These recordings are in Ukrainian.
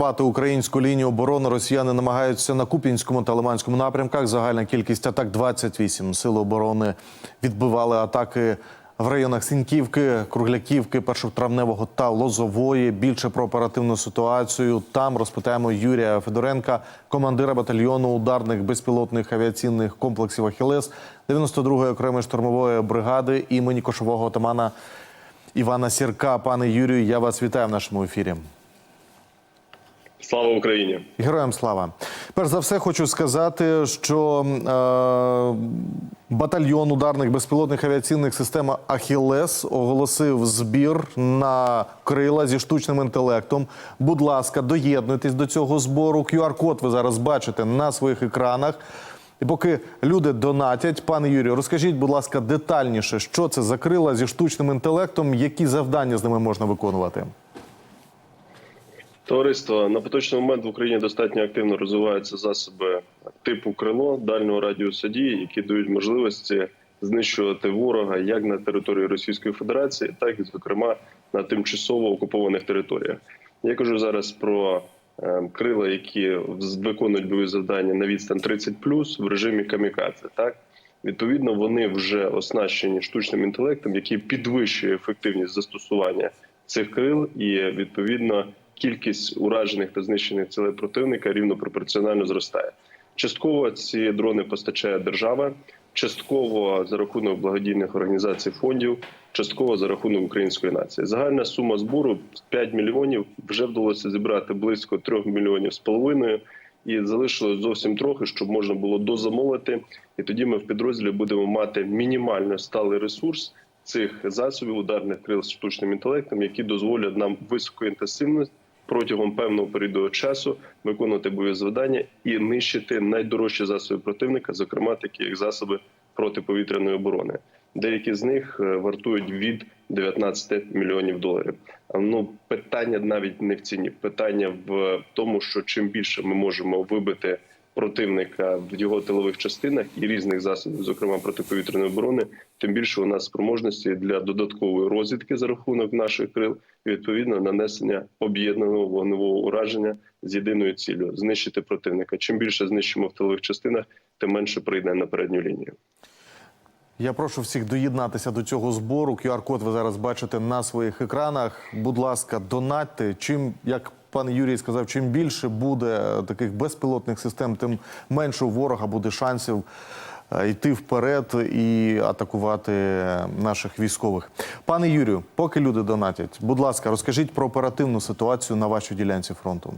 Вати українську лінію оборони росіяни намагаються на Куп'янському та Лиманському напрямках. Загальна кількість атак 28. Сили оборони відбивали атаки в районах Сіньківки, Кругляківки, Першотравневого та Лозової. Більше про оперативну ситуацію там розпитаємо Юрія Федоренка, командира батальйону ударних безпілотних авіаційних комплексів Ахілес 92-ї окремої штурмової бригади імені кошового отамана Івана Сірка. Пане Юрію, я вас вітаю в нашому ефірі. Слава Україні! Героям слава. Перш за все, хочу сказати, що е, батальйон ударних безпілотних авіаційних систем Ахілес оголосив збір на крила зі штучним інтелектом. Будь ласка, доєднуйтесь до цього збору. QR-код ви зараз бачите на своїх екранах. І поки люди донатять, пане Юрію, розкажіть, будь ласка, детальніше, що це за крила зі штучним інтелектом, які завдання з ними можна виконувати. Товариство на поточний момент в Україні достатньо активно розвиваються засоби типу крило дальнього радіусу дії, які дають можливості знищувати ворога як на території Російської Федерації, так і зокрема на тимчасово окупованих територіях. Я кажу зараз про е, крила, які виконують бойові завдання на відстань 30+, в режимі камікадзе. Так відповідно вони вже оснащені штучним інтелектом, який підвищує ефективність застосування цих крил, і відповідно кількість уражених та знищених цілей противника рівно пропорціонально зростає. Частково ці дрони постачає держава, частково за рахунок благодійних організацій фондів, частково за рахунок української нації. Загальна сума збору 5 мільйонів. Вже вдалося зібрати близько 3 мільйонів з половиною. І залишилось зовсім трохи, щоб можна було дозамовити. І тоді ми в підрозділі будемо мати мінімально сталий ресурс цих засобів ударних крил з штучним інтелектом, які дозволять нам високоінтенсивно протягом певного періоду часу виконувати бойові завдання і нищити найдорожчі засоби противника, зокрема такі як засоби протиповітряної оборони. Деякі з них е, вартують від 19 мільйонів доларів. Ну питання навіть не в ціні, питання в тому, що чим більше ми можемо вибити противника в його тилових частинах і різних засобів, зокрема протиповітряної оборони, тим більше у нас спроможності для додаткової розвідки за рахунок наших крил і відповідно нанесення об'єднаного вогневого ураження з єдиною ціллю знищити противника. Чим більше знищимо в тилових частинах, тим менше прийде на передню лінію. Я прошу всіх доєднатися до цього збору. QR-код ви зараз бачите на своїх екранах. Будь ласка, донатьте. Чим як пан Юрій сказав, чим більше буде таких безпілотних систем, тим менше у ворога буде шансів е, йти вперед і атакувати наших військових. Пане Юрію, поки люди донатять, будь ласка, розкажіть про оперативну ситуацію на вашій ділянці фронту.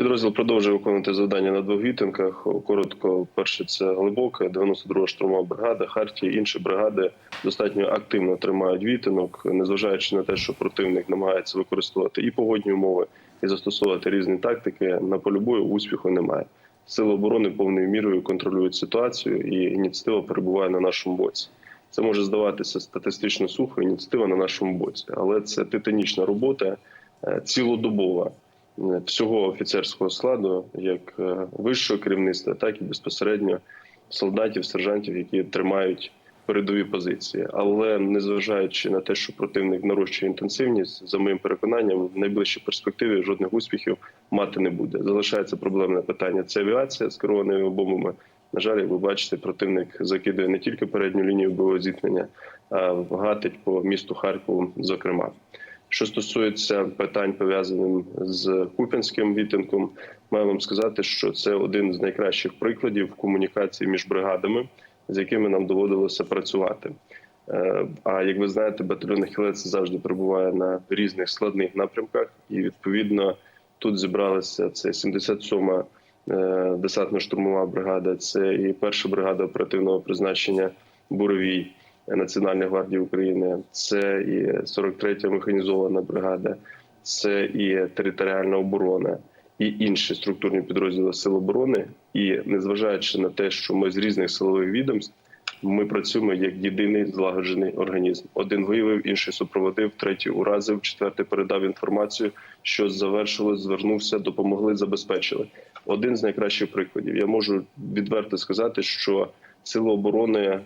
Підрозділ продовжує виконувати завдання на двох вітинках. Коротко, перше це глибоке, 92 штурмова бригада, Хартія, інші бригади достатньо активно тримають вітинок, незважаючи на те, що противник намагається використовувати і погодні умови, і застосовувати різні тактики. На полі бою успіху немає. Сили оборони повною мірою контролюють ситуацію, і ініціатива перебуває на нашому боці. Це може здаватися статистично сухо. Ініціатива на нашому боці, але це титанічна робота е, цілодобова всього офіцерського складу, як е, вищого керівництва, так і безпосередньо солдатів, сержантів, які тримають передові позиції. Але незважаючи на те, що противник нарощує інтенсивність, за моїм переконанням, в найближчій перспективі жодних успіхів мати не буде. Залишається проблемне питання. Це авіація з керованими бомбами. На жаль, як ви бачите, противник закидує не тільки передню лінію бойового зіткнення, а гатить по місту Харкову, зокрема. Що стосується питань пов'язаних з куп'янським вітинком, маю вам сказати, що це один з найкращих прикладів комунікації між бригадами, з якими нам доводилося працювати. Е, а як ви знаєте, батальйон Хілець завжди перебуває на різних складних напрямках, і відповідно тут зібралися це 77-ма е, десантно-штурмова бригада, це і перша бригада оперативного призначення Буровій. Національної гвардії України, це і 43-я механізована бригада, це і територіальна оборона, і інші структурні підрозділи сил оборони. І незважаючи на те, що ми з різних силових відомств, ми працюємо як єдиний злагоджений організм. Один виявив, інший супроводив, третій уразив, четвертий передав інформацію, що завершилось, звернувся, допомогли, забезпечили. Один з найкращих прикладів. Я можу відверто сказати, що сили оборони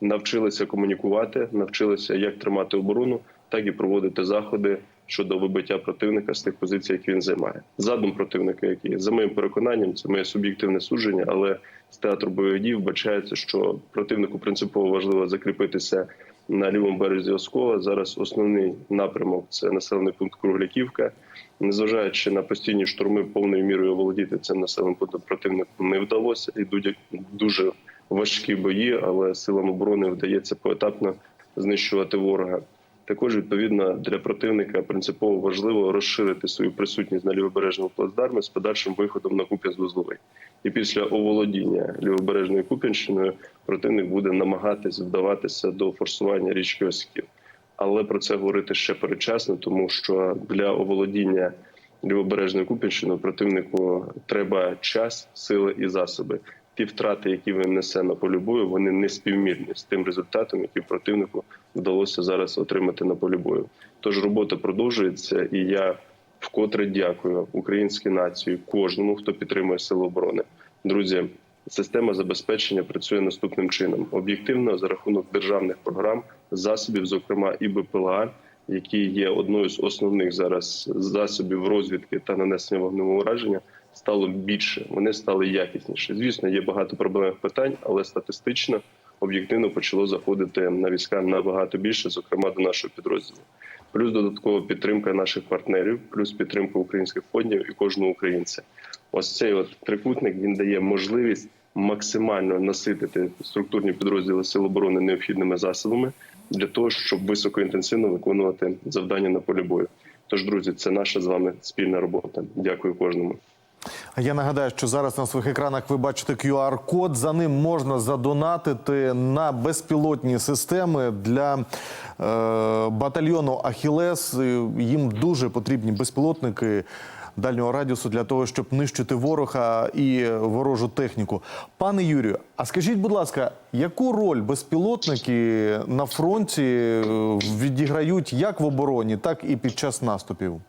навчилися комунікувати, навчилися як тримати оборону, так і проводити заходи щодо вибиття противника з тих позицій, які він займає. Задум противника, який за моїм переконанням, це моє суб'єктивне судження, але з театру бойових дій вбачається, що противнику принципово важливо закріпитися на лівому березі Оскола. Зараз основний напрямок це населений пункт Кругляківка. Незважаючи на постійні штурми, повною мірою оволодіти цим населеним пунктом противнику не вдалося. Йдуть дуже важкі бої, але силам оборони вдається поетапно знищувати ворога. Також відповідно для противника принципово важливо розширити свою присутність на лівобережному плацдармі з подальшим виходом на Куп'янськ-Вузловий. І після оволодіння лівобережною Куп'янщиною противник буде намагатись вдаватися до форсування річки Оскіл. Але про це говорити ще передчасно, тому що для оволодіння лівобережною Куп'янщиною противнику треба час, сили і засоби. Ті втрати, які він несе на полі бою, вони не співмірні з тим результатом, який противнику вдалося зараз отримати на полі бою. Тож робота продовжується, і я вкотре дякую українській нації, кожному, хто підтримує сили оборони. Друзі, система забезпечення працює наступним чином: об'єктивно за рахунок державних програм, засобів, зокрема і БПЛА, які є одною з основних зараз засобів розвідки та нанесення вогневого ураження. Стало більше, вони стали якісніші. Звісно, є багато проблемних питань, але статистично об'єктивно почало заходити на війська набагато більше, зокрема до нашого підрозділу. Плюс додаткова підтримка наших партнерів, плюс підтримка українських фондів і кожного українця. Ось цей от трикутник він дає можливість максимально наситити структурні підрозділи Сил оборони необхідними засобами для того, щоб високоінтенсивно виконувати завдання на полі бою. Тож, друзі, це наша з вами спільна робота. Дякую кожному. Я нагадаю, що зараз на своїх екранах ви бачите QR-код. За ним можна задонатити на безпілотні системи для е, батальйону Ахілес. Їм дуже потрібні безпілотники дальнього радіусу для того, щоб нищити ворога і ворожу техніку. Пане Юрію, а скажіть, будь ласка, яку роль безпілотники на фронті е, відіграють як в обороні, так і під час наступів?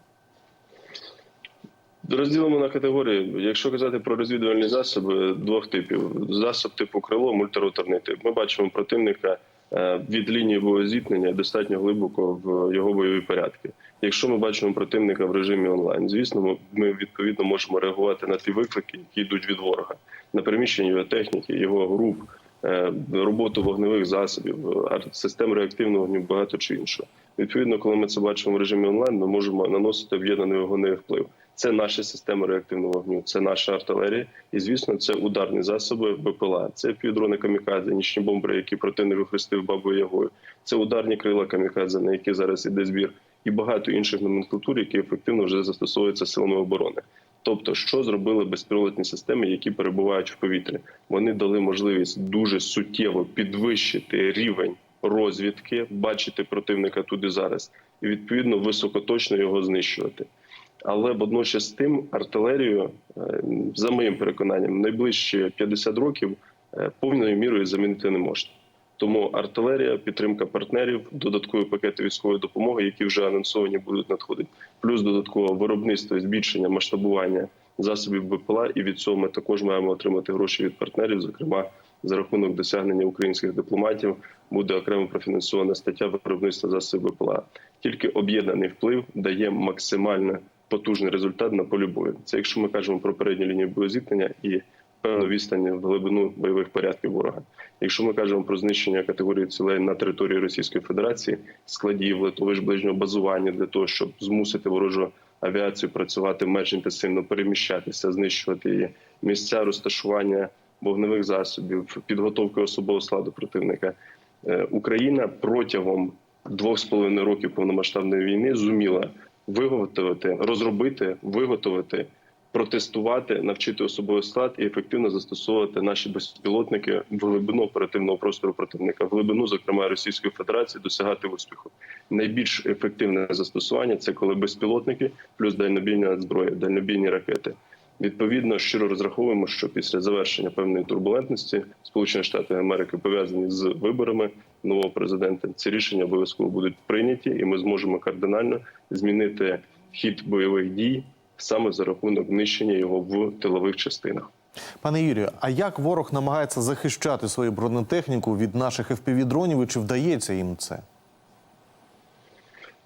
Розділимо на категорії. Якщо казати про розвідувальні засоби двох типів: засоб типу крило, мультироторний тип. Ми бачимо противника е, від лінії боєзіткнення достатньо глибоко в його бойові порядки. Якщо ми бачимо противника в режимі онлайн, звісно, ми- відповідно можемо реагувати на ті виклики, які йдуть від ворога, на переміщення його техніки, його груп, е, роботу вогневих засобів, ар- систем реактивного вогню, багато чи іншого. Відповідно, коли ми це бачимо в режимі онлайн, ми можемо наносити об'єднаний вогневий вплив. Це наші системи реактивного вогню, це наша артилерія, і звісно, це ударні засоби БПЛА. Це півдрони камікадзе, нічні бомбери, які противник вихрестив бабою ягою. Це ударні крила камікадзе, на які зараз іде збір, і багато інших номенклатур, які ефективно вже застосовуються силами оборони. Тобто, що зробили безпілотні системи, які перебувають в повітрі? Вони дали можливість дуже суттєво підвищити рівень розвідки, бачити противника тут і зараз, і відповідно високоточно його знищувати. Але водночас тим артилерію, е, за моїм переконанням, найближчі 50 років е, повною мірою замінити не можна. Тому артилерія, підтримка партнерів, додаткові пакети військової допомоги, які вже анонсовані будуть надходити, плюс додаткове виробництво, збільшення масштабування засобів БПЛА. І від цього ми також маємо отримати гроші від партнерів, зокрема за рахунок досягнення українських дипломатів буде окремо профінансована стаття виробництва засобів БПЛА. Тільки об'єднаний вплив дає максимально потужний результат на полі бою. Це якщо ми кажемо про передню лінію боєзіткнення і певну відстань в глибину бойових порядків ворога. Якщо ми кажемо про знищення категорії цілей на території Російської Федерації, складів, литовищ ближнього базування для того, щоб змусити ворожу авіацію працювати менш інтенсивно, переміщатися, знищувати її місця розташування вогневих засобів, підготовки особового складу противника. Е, Україна протягом двох з половиною років повномасштабної війни зуміла виготовити, розробити, виготовити, протестувати, навчити особовий склад і ефективно застосовувати наші безпілотники в глибину оперативного простору противника, в глибину, зокрема Російської Федерації, досягати успіху. Найбільш ефективне застосування це коли безпілотники плюс дальнобійна зброя, дальнобійні ракети. Відповідно, щиро розраховуємо, що після завершення певної турбулентності Сполучені Штати Америки пов'язані з виборами нового президента. Ці рішення обов'язково будуть прийняті, і ми зможемо кардинально змінити хід бойових дій саме за рахунок нищення його в тилових частинах. Пане Юрію, а як ворог намагається захищати свою бронетехніку від наших FPV-дронів і чи вдається їм це?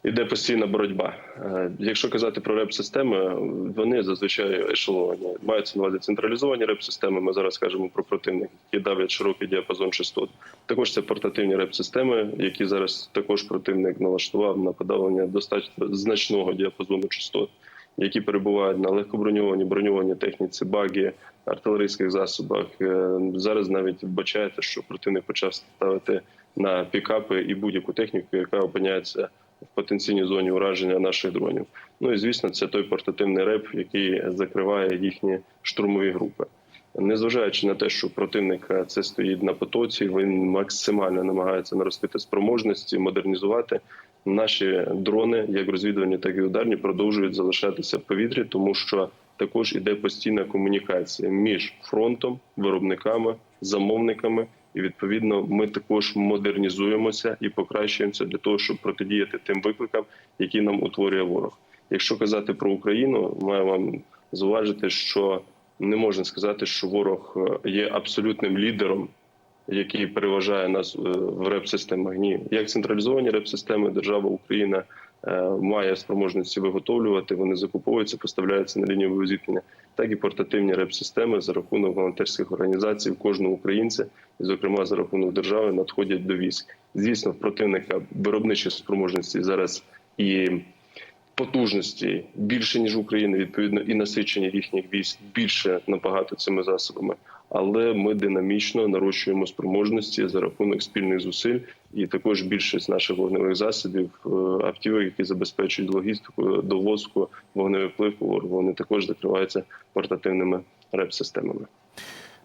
Іде постійна боротьба. Е, Якщо казати про реп-системи, вони зазвичай ешеловані. Маються на увазі централізовані реп-системи. Ми зараз кажемо про противник, які давлять широкий діапазон частот. Також це портативні реп-системи, які зараз також противник налаштував на подавлення достатньо значного діапазону частот, які перебувають на легкоброньованій, броньованій техніці, багі, артилерійських засобах. Е, Зараз навіть вбачаєте, що противник почав ставити на пікапи і будь-яку техніку, яка опиняється в потенційній зоні ураження наших дронів. Ну і звісно, це той портативний реп, який закриває їхні штурмові групи. Незважаючи на те, що противника це стоїть на потоці, він максимально намагається наростити спроможності, модернізувати. Наші дрони, як розвідувальні, так і ударні, продовжують залишатися в повітрі, тому що також іде постійна комунікація між фронтом, виробниками, замовниками. І відповідно ми також модернізуємося і покращуємося для того, щоб протидіяти тим викликам, які нам утворює ворог. Якщо казати про Україну, маю вам зауважити, що не можна сказати, що ворог е, є абсолютним лідером, який переважає нас е, в реп-системах. Ні, як централізовані реп-системи, держава Україна має спроможності виготовлювати. Вони закуповуються, поставляються на лінію зіткнення, так і портативні реп-системи за рахунок волонтерських організацій кожного українця, і зокрема за рахунок держави, надходять до військ. Звісно, в противника виробничі спроможності зараз і потужності більше ніж України, відповідно, і насичення їхніх військ більше набагато цими засобами. Але ми динамічно нарощуємо спроможності за рахунок спільних зусиль, і також більшість наших вогневих засобів, е, автівок, які забезпечують логістику, довозку, вогневий вплив вони також закриваються портативними реп-системами.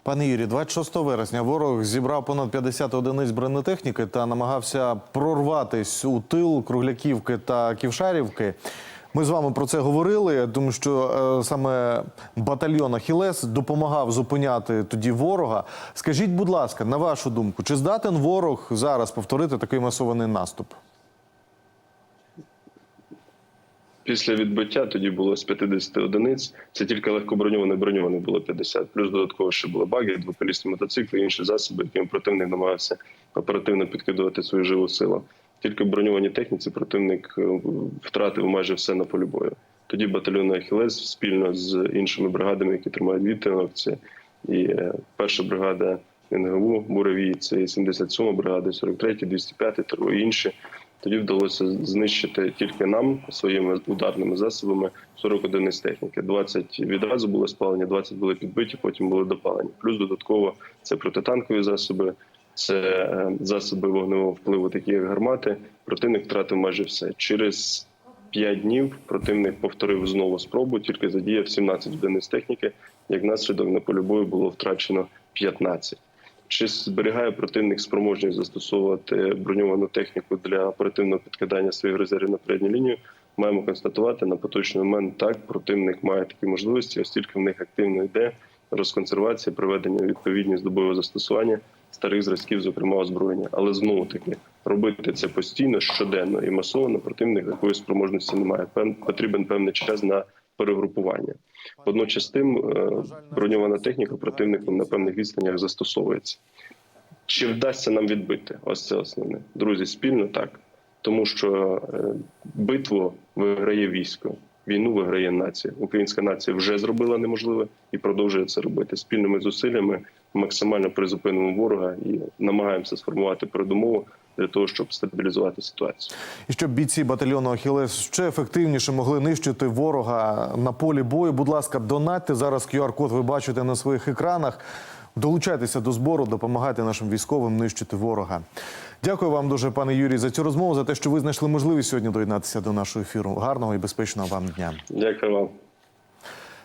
Пане Юрій, 26 вересня ворог зібрав понад 50 одиниць бронетехніки та намагався прорватись у тил Кругляківки та Ківшарівки. Ми з вами про це говорили, тому що е, саме батальйон Ахілес допомагав зупиняти тоді ворога. Скажіть, будь ласка, на вашу думку, чи здатен ворог зараз повторити такий масований наступ? Після відбиття тоді було з 50 одиниць. Це тільки легкоброньоване броньоване було 50. Плюс додатково ще були баги, двоколісні мотоцикли, інші засоби, яким противник намагався оперативно підкидувати свою живу силу. Тільки в броньованій техніці противник е, втратив майже все на полі бою. Тоді батальйон Ахілес спільно з іншими бригадами, які тримають відтинок, і е, перша бригада НГУ Буревій, це і 77 бригада, 43, 205, і інші. Тоді вдалося знищити тільки нам своїми ударними засобами 40 одиниць техніки. 20 відразу були спалені, 20 були підбиті, потім були допалені. Плюс додатково це протитанкові засоби, це е, засоби вогневого впливу, такі як гармати. Противник втратив майже все. Через 5 днів противник повторив знову спробу, тільки задіяв 17 одиниць техніки. Як наслідок на полі бою було втрачено 15. Чи зберігає противник спроможність застосовувати броньовану техніку для оперативного підкидання своїх резервів на передню лінію? Маємо констатувати на поточний момент так. Противник має такі можливості, оскільки в них активно йде розконсервація, приведення у відповідність до бойового застосування старих зразків, зокрема озброєння. Але знову таки робити це постійно, щоденно і масово противник такої спроможності немає. Пев- потрібен певний час на перегрупування. Водночас тим е, броньована техніка противником на певних відстанях застосовується. Чи вдасться нам відбити? Ось це основне. Друзі, спільно так. Тому що е, битву виграє військо, війну виграє нація. Українська нація вже зробила неможливе і продовжує це робити спільними зусиллями. Максимально призупинимо ворога і намагаємося сформувати передумову для того, щоб стабілізувати ситуацію. І щоб бійці батальйону Ахілес ще ефективніше могли нищити ворога на полі бою. Будь ласка, донатьте зараз. QR-код ви бачите на своїх екранах. Долучайтеся до збору, допомагайте нашим військовим нищити ворога. Дякую вам дуже, пане Юрій, за цю розмову, за те, що ви знайшли можливість сьогодні доєднатися до нашого ефіру. Гарного і безпечного вам дня. Дякую вам.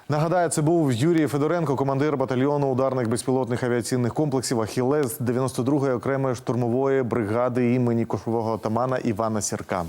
Нагадаю, це був Юрій Федоренко, командир батальйону ударних безпілотних авіаційних комплексів Ахілес 92-ї окремої штурмової бригади імені кошового отамана Івана Сірка.